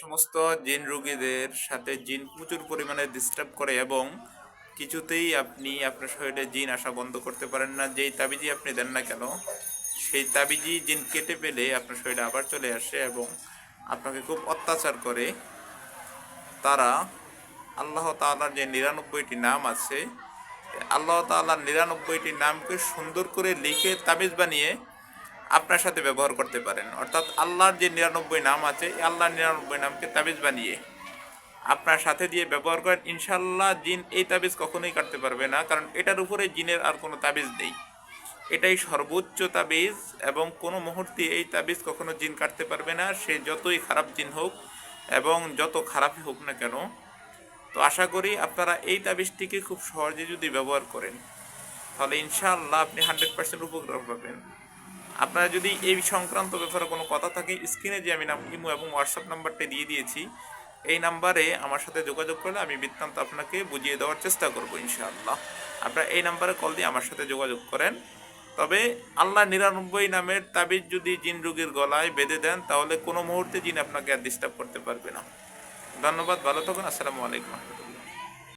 সমস্ত জিন রোগীদের সাথে জিন প্রচুর পরিমাণে ডিস্টার্ব করে এবং কিছুতেই আপনি আপনার শরীরে জিন আসা বন্ধ করতে পারেন না। যেই তাবিজি আপনি দেন না কেন, সেই তাবিজি জিন কেটে পেলে আপনার শরীরে আবার চলে আসে এবং আপনাকে খুব অত্যাচার করে। তারা আল্লাহ তাআলার যে নিরানব্বইটি নাম আছে, আল্লাহ তাআলার নিরানব্বইটি নামকে সুন্দর করে লিখে তাবিজ বানিয়ে আপনার সাথে ব্যবহার করতে পারেন। অর্থাৎ আল্লাহর যে নিরানব্বই নাম আছে, এই আল্লাহর নিরানব্বই নামকে তাবিজ বানিয়ে আপনার সাথে দিয়ে ব্যবহার করেন ইনশাল্লাহ জিন এই তাবিজ কখনোই কাটতে পারবে না, কারণ এটার উপরে জিনের আর কোনো তাবিজ নেই। এটাই সর্বোচ্চ তাবিজ এবং কোনো মুহূর্তে এই তাবিজ কখনো জিন কাটতে পারবে না, সে যতই খারাপ জিন হোক এবং যত খারাপই হোক না কেন। তো আশা করি আপনারা এই তাবিজটিকে খুব সহজে যদি ব্যবহার করেন, তাহলে ইনশাআল্লাহ আপনি হান্ড্রেড পার্সেন্ট উপকার পাবেন আপনারা যদি এই সংক্রান্ত ব্যাপারে কোনো কথা থাকে, স্ক্রিনে যে আমি নাম, ইমো এবং হোয়াটসঅ্যাপ নাম্বারটা দিয়ে দিয়েছি, এই নাম্বারে আমার সাথে যোগাযোগ করলে আমি বৃত্তান্ত আপনাকে বুঝিয়ে দেওয়ার চেষ্টা করব, ইনশাআল্লাহ। আপনারা এই নাম্বারে কল দিয়ে আমার সাথে যোগাযোগ করেন। তবে আল্লাহ নিরানব্বই নামের তাবিজ যদি জিন রোগীর গলায় বেঁধে দেন, তাহলে কোনো মুহূর্তে জিন আপনাকে আর ডিস্টার্ব করতে পারবে না। ধন্যবাদ, ভালো থাকুন, আসসালামু আলাইকুম। রহমতুল্লাহ